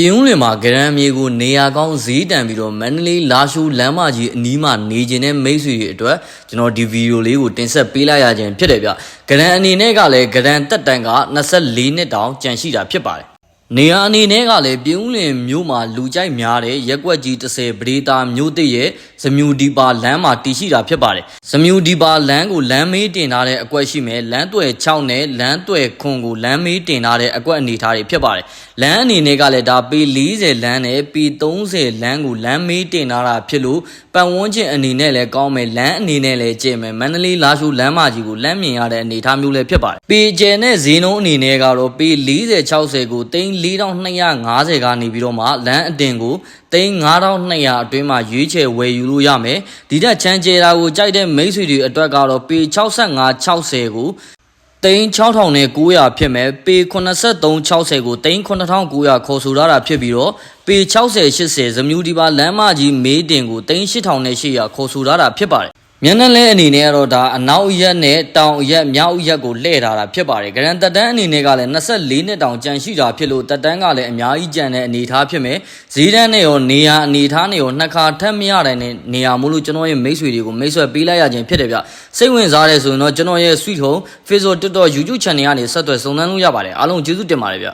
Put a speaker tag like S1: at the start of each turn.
S1: ပြင်ဦးလွင်မှာဂရန်မြေကိုနေရာကောင်းဈေးတန်ပြီးတော့မန္တလေးလာရှိုးလမ်းမကြီးအနီးမှာနေကျင်တဲ့မိတ်ဆွေတွေအတွက်ကျွန်တော်ဒီဗီဒီယိုလေးကိုတင်ဆက်ပေးလိုက်ရခြင်းဖြစ်တယ်ဗျဂရန်အနေနဲ့ကလည်းဂရန်တက်တန်က24နှစ်တောင်ကြန့်ရှိတာဖြစ်ပါတယ် နေရာအနေနဲ့ကလည်းပြင်ဦးလင်မြို့မှာလူကြိုက်များတဲ့ရက်ွက်ကြီး30ပရိသာမြို့တစ်ရဲ့ဇမြူဒီပါလမ်းမှာတည်ရှိတာဖြစ်ပါတယ်ဇမြူဒီပါလမ်းကိုလမ်းမေးတင်ထားတဲ့အကွက်ရှိမယ်လမ်းသွယ်6နဲ့လမ်းသွယ်ခွန်ကိုလမ်းမေးတင်ထားတဲ့အကွက်အနေထားတွေဖြစ်ပါတယ်လမ်းအနေနဲ့ကလည်းဒါပေ40 လမ်းနဲ့ပေ30 လမ်းကိုလမ်းမေးတင်ထားတာဖြစ်လို့ပတ်ဝန်းကျင်အနေနဲ့လည်းကောင်းမယ်လမ်းအနေနဲ့လည်းကျင့်မယ်မန္တလေးလာရှိုးလမ်းမကြီးကိုလမ်းမြင်ရတဲ့အနေထားမျိုးလည်းဖြစ်ပါတယ်ပေကျယ်နဲ့ဈေးနှုန်းအနေနဲ့ကတော့ပေ40 60ကိုတိန်း4250ကနေပြီးတော့မှလမ်းအတင်ကိုတိန်း9200အတွင်းမှာရွေးချယ်ဝယ်ယူလို့ရမယ်ဒီတက်ချမ်းကျဲတာကိုကြိုက်တဲ့မိတ်ဆွေတွေအတွက်ကတော့ပေ65 60ကိုတိန်း6000နဲ့900ဖြစ်မယ်ပေ83 60ကိုတိန်း9900ခေါ်ဆိုရတာဖြစ်ပြီးတော့ပေ60 80ဇမြူဒီပါလမ်းမကြီးမေးတင်ကိုတိန်း8000နဲ့800ခေါ်ဆိုရတာဖြစ်ပါတယ် မျက်နှာလဲအနေနဲ့ကတော့ဒါအနောက်ရက်နဲ့တောင်ရက်မြောက်ရက်ကိုလှည့်ထားတာဖြစ်ပါတယ်ဂရန်တက်တန်းအနေနဲ့ကလည်း24နှစ်တောင်ကြန့်ရှိတာဖြစ်လို့တက်တန်းကလည်းအများကြီးကြန့်တဲ့အနေထားဖြစ်မယ်ဈေးတန်းနဲ့ရောနေရာအနေထားနဲ့ရောနှစ်ခါထက်မရတဲ့နေရာမို့လို့ကျွန်တော်ရဲ့မိတ်ဆွေတွေကိုမိတ်ဆွဲပေးလိုက်ရခြင်းဖြစ်တယ်ဗျစိတ်ဝင်စားတယ်ဆိုရင်တော့ကျွန်တော်ရဲ့ Sweet Home Facebook TikTok YouTube Channel ကနေဆက်သွယ်စုံစမ်းလို့ရပါတယ်အားလုံးကျေးဇူးတင်ပါတယ်ဗျ